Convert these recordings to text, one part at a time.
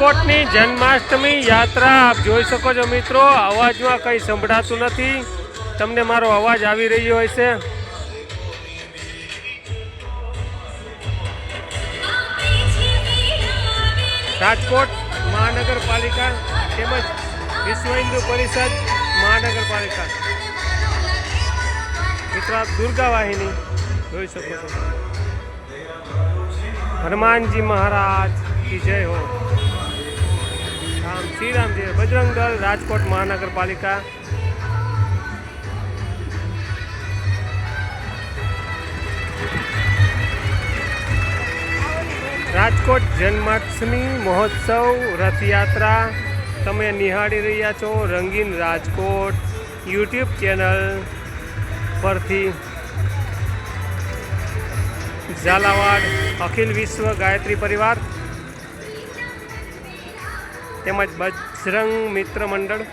રાજકોટની જન્માષ્ટમી યાત્રા, આપ જોઈ શકો છો મિત્રો, અવાજમાં કંઈ સંભળાતું નથી. તમને મારો અવાજ આવી રહ્યો હશે. રાજકોટ મહાનગરપાલિકા તેમજ વિશ્વ હિન્દુ પરિષદ મહાનગરપાલિકા. મિત્રો, આપ દુર્ગા વાહિની જોઈ શકો છો. હનુમાનજી મહારાજ કી જય હો. શ્રી રામજી બજરંગદળ બજરંગ દળ રાજકોટ મહાનગરપાલિકા. રાજકોટ જન્માષ્ટમી મહોત્સવ રથયાત્રા. તમે નિહાળી રહ્યા છો રંગીન રાજકોટ યુટ્યુબ ચેનલ પરથી. ઝાલાવાડ, અખિલ વિશ્વ ગાયત્રી પરિવાર. તેમજ બજરંગ મિત્ર મંડળ.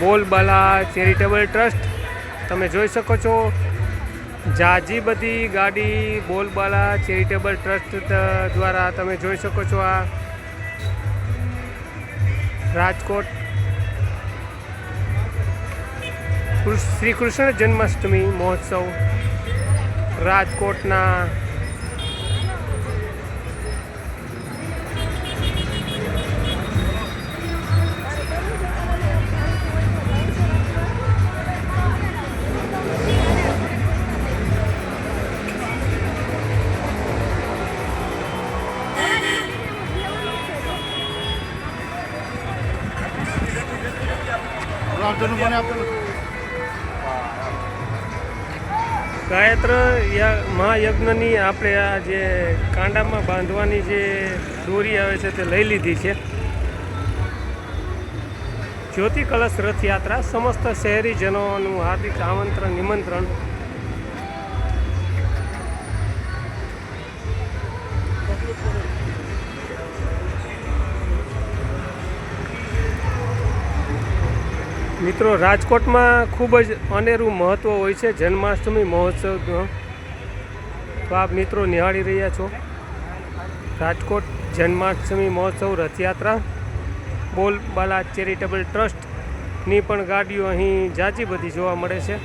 બોલબાલા ચેરિટેબલ ટ્રસ્ટ, તમે જોઈ શકો છો. જાજી બધી ગાડી બોલબાલા ચેરિટેબલ ટ્રસ્ટ દ્વારા તમે જોઈ શકો છો આ. રાજકોટ શ્રી કૃષ્ણ જન્માષ્ટમી મહોત્સવ રાજકોટના પ્રાર્થના ગાયત્ર મહાયજ્ઞની આપણે આ જે કાંડામાં બાંધવાની જે દોરી આવે છે તે લઈ લીધી છે. જ્યોતિ કલશ રથયાત્રા, સમસ્ત શહેરીજનોનું હાર્દિક આમંત્રણ, નિમંત્રણ. મિત્રો, રાજકોટમાં ખૂબ જ અનેરું મહત્ત્વ હોય છે જન્માષ્ટમી મહોત્સવ તો. આપ મિત્રો નિહાળી રહ્યા છો. રાજકોટ જન્માષ્ટમી મહોત્સવ રથયાત્રા. બોલબાલા ચેરિટેબલ ટ્રસ્ટની પણ ગાડીઓ અહીં જાજી બધી જોવા મળે છે.